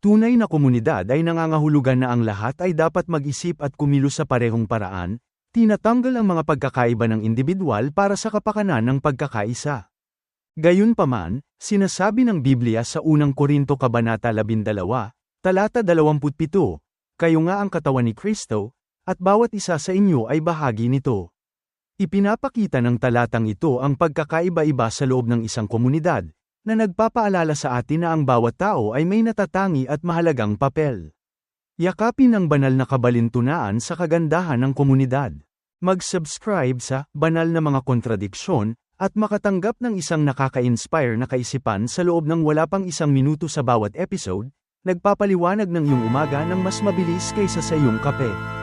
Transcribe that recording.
Tunay na komunidad ay nangangahulugan na ang lahat ay dapat mag-isip at kumilos sa parehong paraan, tinatanggal ang mga pagkakaiba ng individual para sa kapakanan ng pagkakaisa. Gayunpaman, sinasabi ng Biblia sa unang Korinto Kabanata 12, talata 27, kayo nga ang katawan ni Kristo, at bawat isa sa inyo ay bahagi nito. Ipinapakita ng talatang ito ang pagkakaiba-iba sa loob ng isang komunidad, na nagpapaalala sa atin na ang bawat tao ay may natatangi at mahalagang papel. Yakapin ang banal na kabalintunaan sa kagandahan ng komunidad. Mag-subscribe sa Banal na Mga Kontradiksyon at makatanggap ng isang nakaka-inspire na kaisipan sa loob ng wala pang isang minuto sa bawat episode, nagpapaliwanag ng iyong umaga ng mas mabilis kaysa sa iyong kape.